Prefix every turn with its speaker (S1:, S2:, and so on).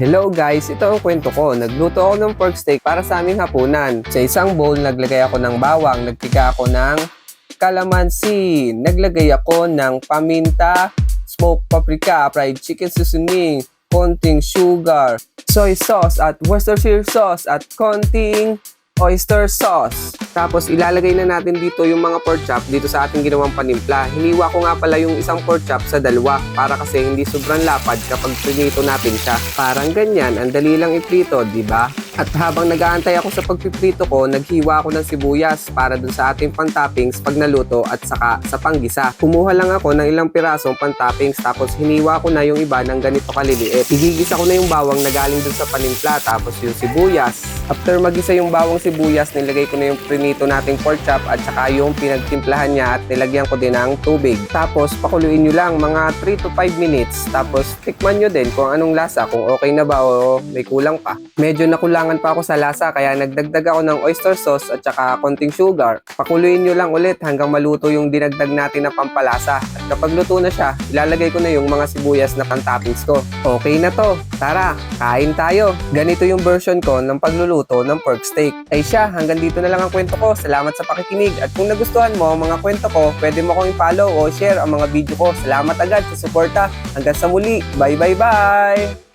S1: Hello guys, ito ang kwento ko. Nagluto ako ng pork steak para sa aming hapunan. Sa isang bowl, naglagay ako ng bawang, nagtiga ako ng kalamansi, naglagay ako ng paminta, smoked paprika, fried chicken seasoning, konting sugar, soy sauce at Worcestershire sauce at konting oyster sauce. Tapos ilalagay na natin dito yung mga pork chop dito sa ating ginawang panimpla. Hiniwa ko nga pala yung isang pork chop sa dalawa para kasi hindi sobrang lapad kapag prinito natin siya. Parang ganyan, ang dali lang iprito, di ba? At habang nag-aantay ako sa pagpiprito ko, naghiwa ako ng sibuyas para dun sa ating pantoppings pag naluto at saka sa panggisa. Kumuha lang ako ng ilang pirasong pantoppings tapos hiniwa ko na yung iba ng ganito kaliliit. Igigisa ko na yung bawang na galing dun sa panimpla tapos yung sibuyas. After magisa yung bawang sibuyas, nilagay ko na yung prinito nating pork chop at saka yung pinagtimplahan niya at nilagyan ko din ng tubig. Tapos pakuluin nyo lang mga 3 to 5 minutes. Tapos tikman nyo din kung anong lasa, kung okay na ba o may kulang pa. Medyo nakulangan pa ako sa lasa kaya nagdagdag ako ng oyster sauce at saka konting sugar. Pakuluin nyo lang ulit hanggang maluto yung dinagdag natin na pampalasa. At kapag luto na siya, ilalagay ko na yung mga sibuyas na pantoppings ko. Okay na to. Tara, kain tayo. Ganito yung version ko ng pagluluto ng pork steak. Ay siya, hanggang dito na lang ang kwento ko. Salamat sa pakikinig. At kung nagustuhan mo ang mga kwento ko, pwede mo akong i-follow o share ang mga video ko. Salamat agad sa suporta. Hanggang sa muli. Bye bye bye!